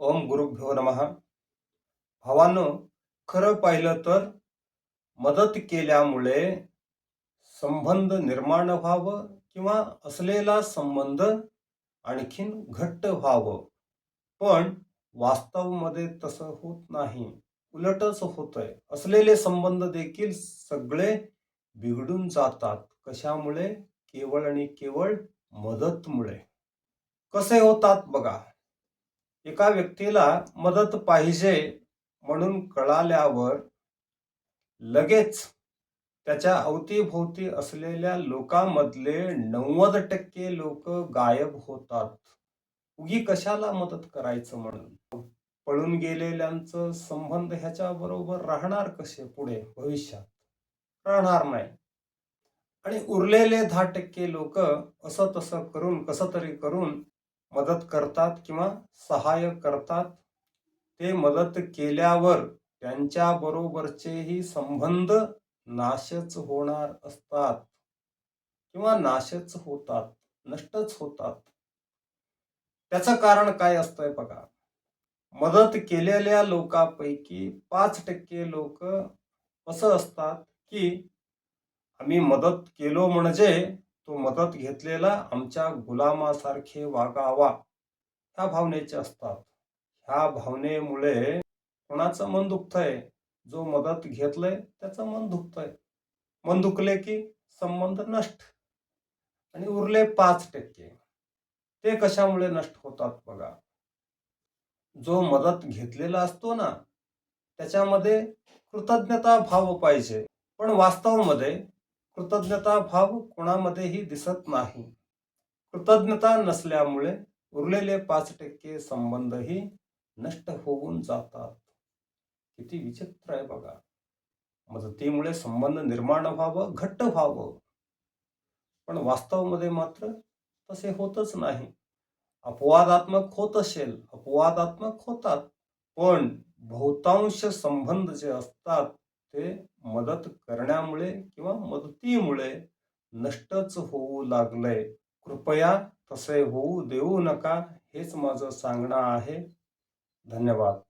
ओम गुरुभ्यो नमहा भावानं खरं पाहिलं तर मदत केल्यामुळे संबंध निर्माण व्हावं किंवा असलेला संबंध आणखीन घट्ट व्हावं. पण वास्तवमध्ये तसं होत नाही. उलटच होतंय. असलेले संबंध देखील सगळे बिघडून जातात. कशामुळे? केवळ आणि केवळ मदतमुळे. कसे होतात बघा. एका व्यक्तीला मदत पाहिजे म्हणून कळाल्यावर लगेच त्याच्या अवतीभोवती असलेल्या लोकांमधले नव्वद टक्के लोक गायब होतात. उगी कशाला मदत करायचं म्हणून? पळून गेलेल्यांचं संबंध ह्याच्या बरोबर राहणार कसे पुढे भविष्यात? राहणार नाही. आणि उरलेले दहा टक्के लोक असं तसं करून कसं तरी करून मदत करतात किंवा सहाय्य करतात ते मदत केल्यावर त्यांच्या बरोबरचेही संबंध नाशच होणार असतात किंवा नाशच होतात नष्टच होतात. त्याचं कारण काय असतंय बघा. मदत केलेल्या लोकांपैकी पाच टक्के लोक असं असतात की आम्ही मदत केलो म्हणजे तो मदत घेतलेला आमच्या गुलामासारखे वागावा ह्या भावनेचे असतात. ह्या भावनेमुळे कोणाचं मन दुखतंय? जो मदत घेतलंय त्याचं मन दुखतंय. मन दुखले की संबंध नष्ट आणि उरले पाच टक्के. ते कशामुळे नष्ट होतात बघा. जो मदत घेतलेला असतो ना त्याच्यामध्ये कृतज्ञता भाव पाहिजे. पण वास्तवामध्ये कृतज्ञता भाव कोणामध्येही दिसत नाही. कृतज्ञता नसल्यामुळे उरलेले पाच टक्के संबंधही नष्ट होऊन जातात. किती विचित्र आहे बघा. मदतीमुळे संबंध निर्माण व्हावं घट्ट व्हावं. पण वास्तवमध्ये मात्र तसे होतच नाही. अपवादात्मक होत असेल अपवादात्मक होतात. पण बहुतांश संबंध जे असतात ते मदत करण्यामुळे किंवा मदतीमुळे नष्टच होऊ लागलंय. कृपया तसे होऊ देऊ नका हेच माझं सांगणं आहे. धन्यवाद.